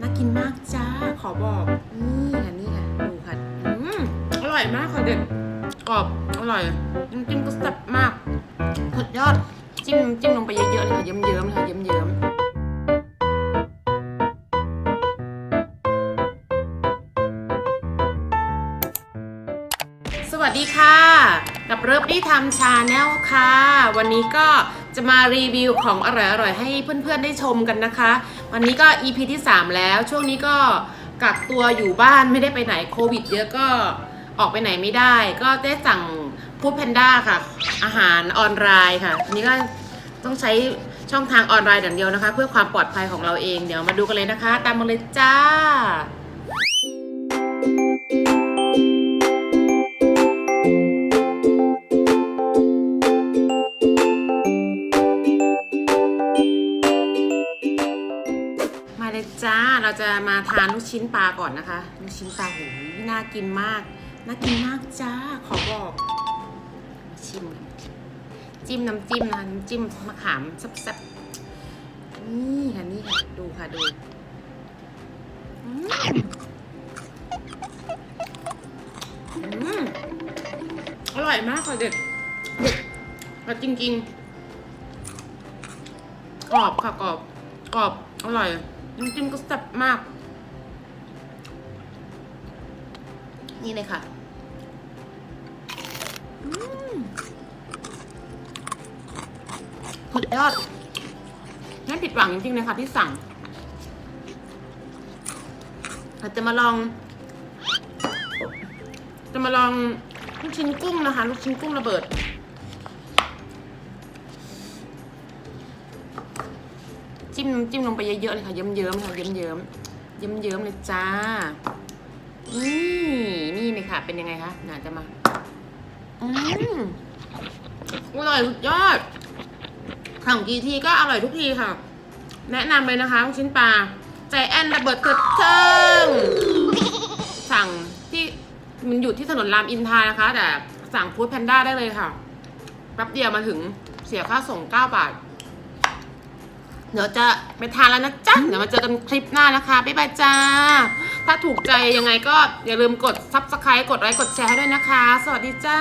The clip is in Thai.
น่ากินมากจ้า ขอบอก นี่ค่ะนี่ค่ะดูค่ะอืมอร่อยมากค่ะเด็ดกรอบอร่อยน้ำจิ้มก็แซ่บมากสุดยอดจิ้มจิ้มลงไปเยอะๆเลยค่ะเยิ้มๆเลยค่ะเยิ้มๆสวัสดีค่ะ กับเริ่บดี้ทำชาแนลค่ะ วันนี้ก็ จะมารีวิวของอร่อยๆให้เพื่อนๆได้ชมกันนะคะ วันนี้ก็ EP ที่ 3 แล้ว ช่วงนี้ก็กักตัวอยู่บ้านไม่ได้ไปไหนโควิด เยอะก็ออกไปไหนไม่ได้ ก็ได้สั่งฟู้ดแพนด้าค่ะ อาหารออนไลน์ค่ะอันนี้ก็ต้องใช้ช่องทางออนไลน์อย่างเดียวนะคะ เพื่อความปลอดภัยของเราเองเดี๋ยวมาดูกันเลยนะคะ ตามมาเลยจ้า เลยจ้า เราจะมาทานลูกชิ้นปลาก่อนนะคะ ลูกชิ้นปลาหูน่ากินมาก น่ากินมากจ้า ขอบอก ชิม จิ้มน้ำจิ้มนะคะน้ำจิ้มมะขามแซ่บๆนี่ค่ะนี่ค่ะ ดูค่ะดูอืมอร่อยมากค่ะเด็ดเด็ดแต่จริงๆกรอบค่ะกรอบกรอบอร่อย น้ำจิ้มก็แซ่บมาก นี่เลยค่ะอืมสุดยอดไม่ผิดหวังจริงๆเลยค่ะที่สั่งเราจะมาลอง จะมาลองลูกชิ้นกุ้งนะคะ ลูกชิ้นกุ้งระเบิด จิ้มจิ้มลงไปเยอะๆเลยค่ะ เยิ้มๆค่ะเยิ้มๆเยิ้มๆเลยจ้า นี่นี่เลยค่ะ เป็นยังไงคะน่าจะมา อืมอร่อยสุดยอดสั่งกี่ทีก็อร่อยทุกทีค่ะ แนะนำเลยนะคะลูกชิ้นปลาใจแอนระเบิดเถิดเทิงสั่งที่มันอยู่ที่ถนนรามอินทรานะคะ แต่สั่งฟู้ดแพนด้าได้เลยค่ะแป๊บเดียวมาถึงเสียค่าส่ง 9 บาท เดี๋ยวจะไปทานแล้วนะจ๊ะ เดี๋ยวมาเจอกันคลิปหน้านะคะ บ๊ายบายจ้า ถ้าถูกใจยังไงก็อย่าลืมกด subscribe กดไลค์กดแชร์ให้ด้วยนะคะ สวัสดีจ้า